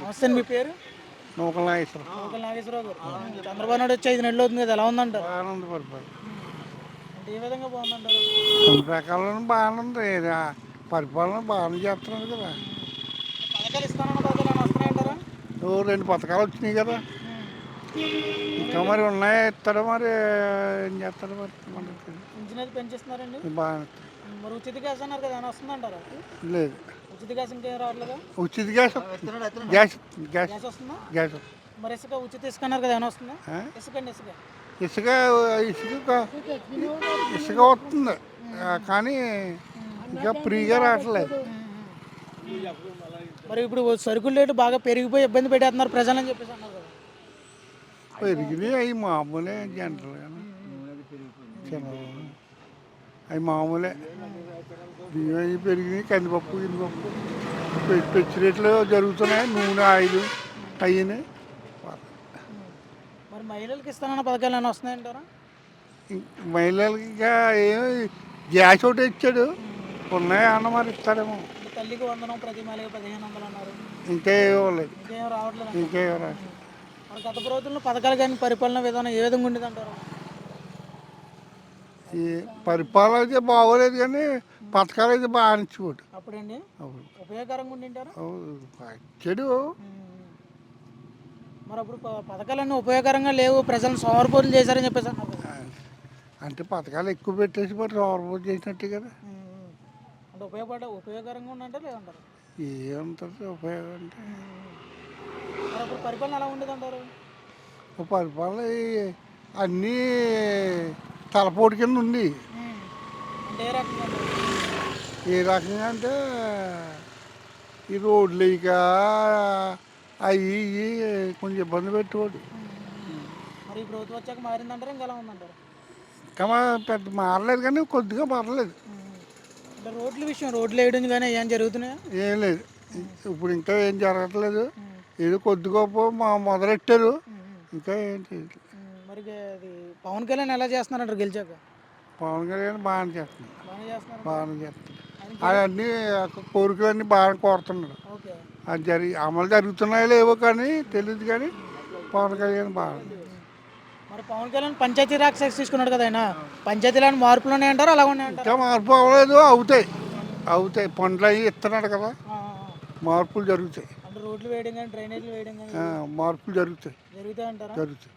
నమస్తే మీ పేరు? నూకల నాగేశ్వరం లోకల్ నాగేశ్వరరావు గారు. చంద్రబాబు నాయుడు వచ్చి ఐదు నెలలు అవుతుంది కదా ఎలా ఉందంటారు? ఆనంద పరిపాలన అంటే ఏ విధంగా బాగుందంటారు? కొన్ని రకాలను బాగానే ఉంది ఆ పరిపాలన బాగానే చేస్తున్నారు కదా. పథకాలు ఇస్తానన్న పథకాలు ఏమైనా వస్తున్నాయంటారా ఓ రెండు పథకాలు వచ్చినాయి కదా. ఇంకా మరి ఉన్నాయి ఇస్తాడు మరి? ఏం చేస్తాడు మరి? మనకు అయితే పెంచిస్తున్నారండి? బాగానే. మరి ఉచిత గ్యాస్ అన్నారు కదా ఏమైనా వస్తుందంటారా? లేదు. ఉచిత గ్యాస్ ఇంకేం రావట్లేదా? ఉచిత గ్యాస్ వస్తుంది. గ్యాస్ గ్యాస్ గ్యాస్ వస్తుందా? గ్యాస్ మరి ఇసుక ఉచిత ఇసుక అన్నారు కదా ఏమైనా వస్తుందా? ఇసుక అండి ఇసుక. ఇసుక ఇసుక ఇసుక వస్తుంది. కానీ ఇంకా ఫ్రీగా రావట్లేదు. మరి ఇప్పుడు సరుకుల రేటు బాగా పెరిగిపోయి ఇబ్బంది పెట్టేస్తున్నారు ప్రజలని చెప్పేసి అన్నారు కదా. పెరిగినాయి అవి మామూలే జనరల్గా అవి మామూలే. బియ్యం అవి పెరిగినాయి కందిపప్పు గిందిపప్పు. పెచ్చు రేట్లు జరుగుతున్నాయి నూనె ఆయిల్ అయ్యినాయి. మరి మహిళలకు ఇస్తానన్న పథకాలు ఏమైనా వస్తున్నాయంటారా? మహిళలకి ఇంకా ఏం గ్యాస్ ఒకటి ఇచ్చాడు. ఉన్నాయి అన్న మరి ఇస్తారేమో. తల్లికి వందనం ప్రతి మహిళకి పదిహేను వందలు అన్నారు. ఇంకా ఇవ్వలేదు. ఇంకేం రావట్లేదు ఇంకా ఇవ్వలేదు మరి గత ప్రభుత్వంలో పథకాలు కానీ పరిపాలన విధానం ఏ విధంగా ఉండేది అంటారు ఈ పరిపాలన అయితే బాగోలేదు కానీ పథకాలు అయితే బాగా ఇచ్చేవాడు అప్పుడండి? ఉపయోగకరంగా ఉండింటారా. చెడు మరి అప్పుడు పథకాలన్నీ ఉపయోగకరంగా లేవు ప్రజలను సోమరిపోతులు చేశారని చెప్పేసి. అంటే పథకాలు ఎక్కువ పెట్టేసి మరి రోడ్డు చేసినట్టే కదా. అంటే ఉపయోగపడ ఉపయోగకరంగా ఉందంటారు లేదంటారు? ఏముంటుంది ఉపయోగం అంటే? మరి అప్పుడు పరిపాలన ఎలా ఉండేది అంటారు ఓ పరిపాలన అన్నీ తలపోటు కింద ఉంది. ఏ రకంగా? అంటే ఈ రోడ్లు ఇక అవి ఇవి కొంచెం ఇబ్బంది పెట్టేవాడు పెద్ద మారలేదు కానీ కొద్దిగా పర్లేదు. అంటే రోడ్ల విషయం రోడ్లు వేయడం కానీ ఏం జరుగుతున్నాయా? ఏం లేదు. ఇప్పుడు ఇంకా ఏం జరగట్లేదు. ఏదో కొద్ది గొప్ప మా మొదలెట్టారు. ఇంకా ఏం చేయట్లేదు. మరి అది పవన్ కళ్యాణ్ ఎలా చేస్తున్నారంటారు గెలిచాక? పవన్ కళ్యాణ్ బాగానే చేస్తున్నాడు. బాగానే చేస్తున్నారు? బాగానే చేస్తున్నాడు. అవన్నీ కోరికలన్నీ బాగా కోరుతున్నాడు. అది జరి అమలు జరుగుతున్నాయో లేవో కానీ తెలియదు కానీ పవన్ కళ్యాణ్ బాగా మరి పవన్ కళ్యాణ్ పంచాయతీ రాజ్ సెక్స్ తీసుకున్నాడు కదా ఆయన. పంచాయతీలో మార్పులు ఉన్నాయంటారు? అలా ఉన్నాయంటారు? మార్పు అవ్వలేదు అవుతాయి. అవుతాయి. పండ్లు అవి ఇస్తున్నాడు కదా. మార్పులు జరుగుతాయి. అంటే రోడ్లు వేయడం కానీ డ్రైనేజీలు వేయడం కానీ ఆ, మార్పులు జరుగుతాయి. జరుగుతాయి అంటారా? జరుగుతాయి.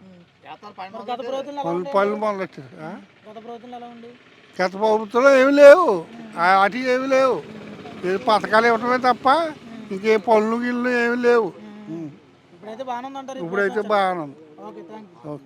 మరి గత ప్రభుత్వంలో ఎలా పనులు ఉండే పనులు మొదలెట్టారు ఆ? గత ప్రభుత్వంలో ఎలా ఉంది గత ప్రభుత్వంలో ఏమి లేవు. వాటి ఏమి లేవు. ఏదో పథకాలు ఇవ్వటమే తప్ప ఇంకే పనులు గిళ్ళు ఏమి లేవు. ఇప్పుడైతే బాగానే ఉందంటారు ఇప్పుడైతే బాగానే ఉంది. Okay thank you okay.